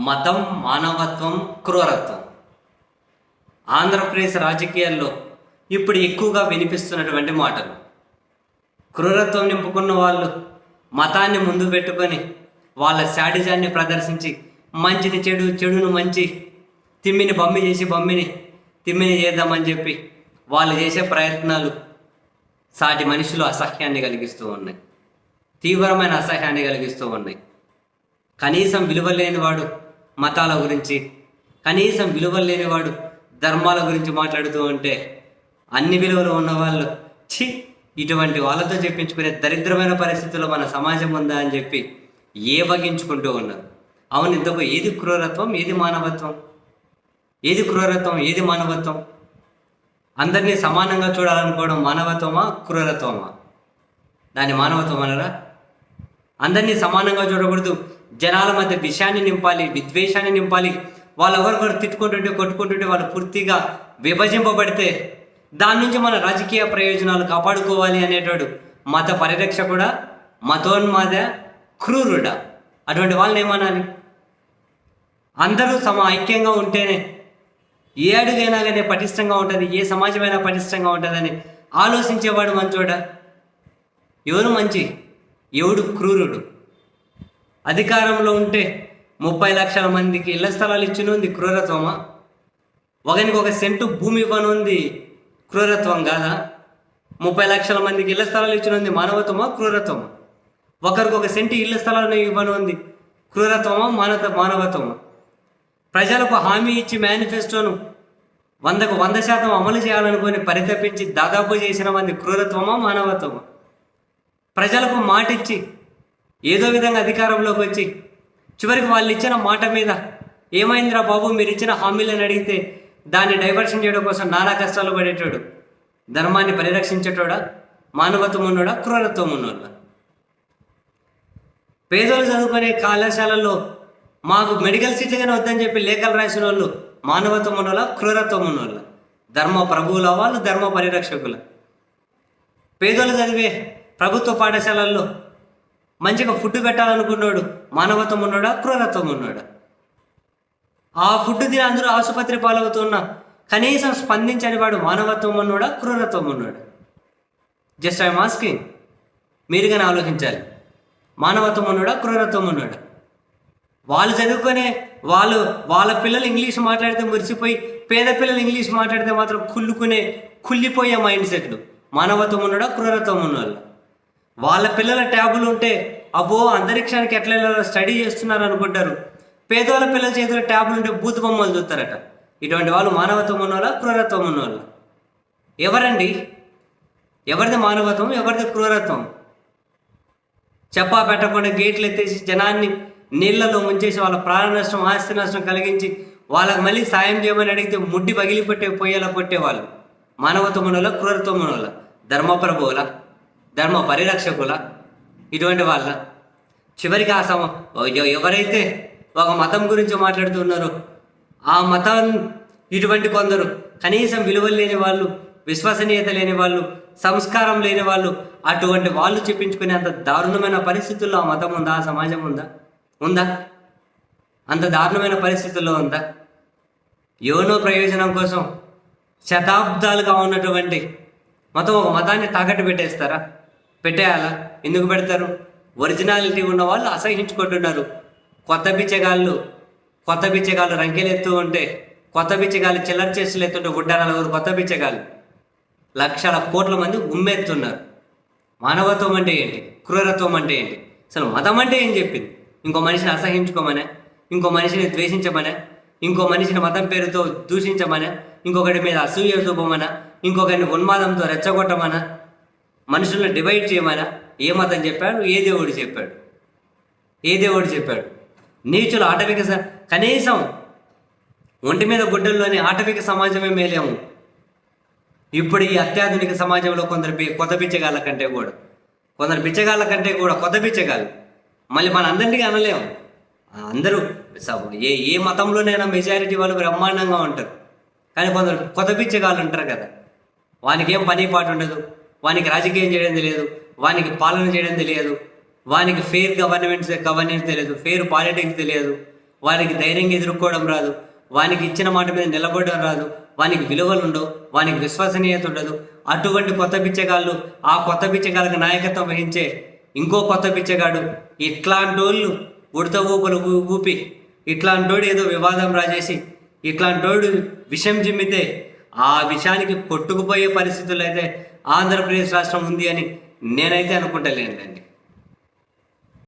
మతం మానవత్వం క్రూరత్వం. ఆంధ్రప్రదేశ్ రాజకీయాల్లో ఇప్పుడు ఎక్కువగా వినిపిస్తున్నటువంటి మాటలు. క్రూరత్వం నింపుకున్న వాళ్ళు మతాన్ని ముందు పెట్టుకొని వాళ్ళ శాడిజాన్ని ప్రదర్శించి మంచిని చెడు చెడును మంచి తిమ్మిని బమ్మి చేసి బమ్మిని తిమ్మిని చేద్దామని చెప్పి వాళ్ళు చేసే ప్రయత్నాలు సాటి మనుషులు అసహ్యాన్ని కలిగిస్తూ ఉన్నాయి. తీవ్రమైన అసహ్యాన్ని కలిగిస్తూ ఉన్నాయి. కనీసం విలువ లేనివాడు మతాల గురించి కనీసం విలువలు లేనివాడు ధర్మాల గురించి మాట్లాడుతూ ఉంటే అన్ని విలువలు ఉన్నవాళ్ళు ఛీ ఇటువంటి వాళ్ళతో చెప్పించుకునే దరిద్రమైన పరిస్థితుల్లో మన సమాజం ఉందా అని చెప్పి ఏవగించుకుంటూ ఉన్నారు అవును ఇంతకు ఏది క్రూరత్వం ఏది మానవత్వం? ఏది క్రూరత్వం ఏది మానవత్వం? అందరినీ సమానంగా చూడాలనుకోవడం మానవత్వమా క్రూరత్వమా? దాని మానవత్వం అనరా? అందరినీ సమానంగా చూడకూడదు జనాల మధ్య విషయాన్ని నింపాలి విద్వేషాన్ని నింపాలి. వాళ్ళు ఎవరికొరు తిట్టుకుంటుంటే కొట్టుకుంటుంటే వాళ్ళు పూర్తిగా విభజింపబడితే దాని నుంచి మన రాజకీయ ప్రయోజనాలు కాపాడుకోవాలి అనేటోడు మత పరిరక్షకుడా మతోన్మాద క్రూరుడా? అటువంటి వాళ్ళని ఏమనాలి? అందరూ సమ ఐక్యంగా ఉంటేనే ఏ అడుగైనా కానీ పటిష్టంగా ఉంటుంది ఏ సమాజమైనా పటిష్టంగా ఉంటుందని ఆలోచించేవాడు మంచోడా? ఎవరు మంచి? ఎవడు క్రూరుడు? అధికారంలో ఉంటే ముప్పై లక్షల మందికి ఇళ్ళ స్థలాలు ఇచ్చినుంది క్రూరత్వమా? ఒకనికి ఒక సెంటు భూమి ఇవ్వనుంది క్రూరత్వం కాదా? ముప్పై లక్షల మందికి ఇళ్ళ స్థలాలు ఇచ్చినుంది మానవత్వమా క్రూరత్వమా? ఒకరికి ఒక సెంటు ఇళ్ళ స్థలాలు ఇవ్వనుంది క్రూరత్వమా మానవ మానవత్వమా? ప్రజలకు హామీ ఇచ్చి మేనిఫెస్టోను వందకు వంద శాతం అమలు చేయాలనుకుని పరితపించి దాదాపు చేసిన మంది క్రూరత్వమా మానవత్వమా? ప్రజలకు మాటిచ్చి ఏదో విధంగా అధికారంలోకి వచ్చి చివరికి వాళ్ళు ఇచ్చిన మాట మీద ఏమైందిరా బాబు? మీరు ఇచ్చిన హామీలను అడిగితే దాన్ని డైవర్షన్ చేయడం కోసం నానా కష్టాలు పడేటోడు. ధర్మాన్ని పరిరక్షించేటోడా? మానవత్వం ఉన్నోడా? క్రూరత్వం ఉన్నోడా? పేదలు చదువుకునే కళాశాలల్లో మాకు మెడికల్ సీట్లుగానే వద్దని చెప్పి లేఖలు రాసిన వాళ్ళు మానవత్వం ఉన్నోళ్ళ క్రూరత్వం ఉన్నోళ్ళ? ధర్మ ప్రభువుల వాళ్ళు ధర్మ పరిరక్షకుల. పేదలు చదివే ప్రభుత్వ పాఠశాలల్లో మంచిగా ఫుడ్ పెట్టాలనుకున్నాడు మానవత్వం ఉన్నాడా క్రూరత్వం ఉన్నాడా? ఆ ఫుడ్ తిని అందరూ ఆసుపత్రి పాలవుతున్నా కనీసం స్పందించని వాడు మానవత్వం ఉన్నాడా క్రూరత్వం ఉన్నాడా? జస్ట్ ఐ మాస్కింగ్ మీరుగానే ఆలోచించాలి. మానవత్వం ఉన్నాడా క్రూరత్వం ఉన్నాడా? వాళ్ళు చదువుకునే వాళ్ళు వాళ్ళ పిల్లలు ఇంగ్లీష్ మాట్లాడితే మురిసిపోయి పేద పిల్లలు ఇంగ్లీష్ మాట్లాడితే మాత్రం కుళ్ళుకునే కుళ్ళిపోయే మైండ్ సెట్లు. మానవత్వం ఉన్నాడా క్రూరత్వం ఉన్నవాళ్ళు వాళ్ళ పిల్లల ట్యాబులు ఉంటే అబ్బో అంతరిక్షానికి ఎట్లా స్టడీ చేస్తున్నారు అనుకుంటారు. పేదవాళ్ళ పిల్లల చేతిలో ట్యాబులు ఉంటే బూత్ బొమ్మలు చూస్తారట. ఇటువంటి వాళ్ళు మానవత్వం ఉన్నవాళ్ళ క్రూరత్వం ఉన్నవాళ్ళు. ఎవరండి? ఎవరిది మానవత్వం? ఎవరిది క్రూరత్వం? చెప్పా పెట్టకుండా గేట్లు ఎత్తేసి జనాన్ని నీళ్ళలో ముంచేసి వాళ్ళ ప్రాణ నష్టం ఆస్తి నష్టం కలిగించి వాళ్ళకి మళ్ళీ సాయం చేయమని అడిగితే ముడ్డి పగిలి పోయేలా పొయ్యేలా కొట్టేవాళ్ళు. మానవత్వం ఉన్నోళ్ళ క్రూరత్వం ఉన్నోళ్ళ ధర్మప్రభువుల ధర్మ పరిరక్షకుల ఇటువంటి వాళ్ళ. చివరికి ఆ సమ ఎవరైతే ఒక మతం గురించి మాట్లాడుతున్నారో ఆ మతం ఇటువంటి కొందరు కనీసం విలువలు లేని వాళ్ళు విశ్వసనీయత లేని వాళ్ళు సంస్కారం లేని వాళ్ళు అటువంటి వాళ్ళు చెప్పించుకునే అంత దారుణమైన పరిస్థితుల్లో ఆ మతం ఉందా? ఆ సమాజం ఉందా? ఉందా? అంత దారుణమైన పరిస్థితుల్లో ఉందా? యోనో ప్రయోజనం కోసం శతాబ్దాలుగా ఉన్నటువంటి మతం ఒక మతాన్ని తాకట్టు పెట్టేస్తారా? పెట్టేయాలా? ఎందుకు పెడతారు? ఒరిజినాలిటీ ఉన్న వాళ్ళు అసహించుకుంటున్నారు. కొత్త బిచ్చగాళ్ళు కొత్త బిచ్చగాళ్ళు రంకెలు ఎత్తు ఉంటే కొత్త బిచ్చగాళ్ళు చిల్లర చేస్తులు ఎత్తుంటే గుడ్డ నలుగురు కొత్త బిచ్చగాళ్ళు. లక్షల కోట్ల మంది ఉమ్మెత్తున్నారు మానవత్వం అంటే ఏంటి? క్రూరత్వం అంటే ఏంటి? అసలు మతం అంటే ఏం చెప్పింది? ఇంకో మనిషిని అసహించుకోమనే ఇంకో మనిషిని ద్వేషించమనే ఇంకో మనిషిని మతం పేరుతో దూషించమనే ఇంకొకటి మీద అసూయ చూపమనా ఇంకొకరిని ఉన్మాదంతో రెచ్చగొట్టమనా మనుషులను డివైడ్ చేయమనా ఏ మతం చెప్పాడు? ఏ దేవుడు చెప్పాడు? ఏ దేవుడు చెప్పాడు? నీచులు ఆటవిక స- కనీసం ఒంటి మీద గుడ్డల్లోని ఆటవిక సమాజమే మేలేము. ఇప్పుడు ఈ అత్యాధునిక సమాజంలో కొందరు కొత్త బిచ్చగాళ్ళ కంటే కూడా. కొందరు బిచ్చగాళ్ళ కంటే కూడా కొత్త బిచ్చగాళ్ళు మళ్ళీ మన అందరికీ అనలేము. అందరూ ఏ ఏ మతంలోనైనా మెజారిటీ వాళ్ళు బ్రహ్మాండంగా ఉంటారు. కానీ కొందరు కొత్త బిచ్చగాళ్ళు ఉంటారు కదా. వానికి ఏం పని పాటు ఉండదు. వానికి రాజకీయం చేయడం తెలియదు వానికి పాలన చేయడం తెలియదు వానికి ఫెయిర్ గవర్నమెంట్స్ గవర్నెన్స్ తెలియదు ఫెయిర్ పాలిటిక్స్ తెలియదు వానికి ధైర్యంగా ఎదుర్కోవడం రాదు వానికి ఇచ్చిన మాట మీద నిలబడడం రాదు వానికి విలువలు ఉండవు వానికి విశ్వసనీయత ఉండదు. అటువంటి కొత్త బిచ్చగాళ్ళు ఆ కొత్త బిచ్చగాళ్ళకి నాయకత్వం వహించే ఇంకో కొత్త బిచ్చగాడు ఇట్లాంటి వాళ్ళు ఉడత ఊపలు ఊ- ఊపి ఇట్లాంటోడు ఏదో వివాదం రాజేసి ఇట్లాంటోడు విషం చిమ్మితే ఆ విషయానికి కొట్టుకుపోయే పరిస్థితులు అయితే ఆంధ్రప్రదేశ్ రాష్ట్రం ఉంది అని నేనైతే అనుకుంటలేనండి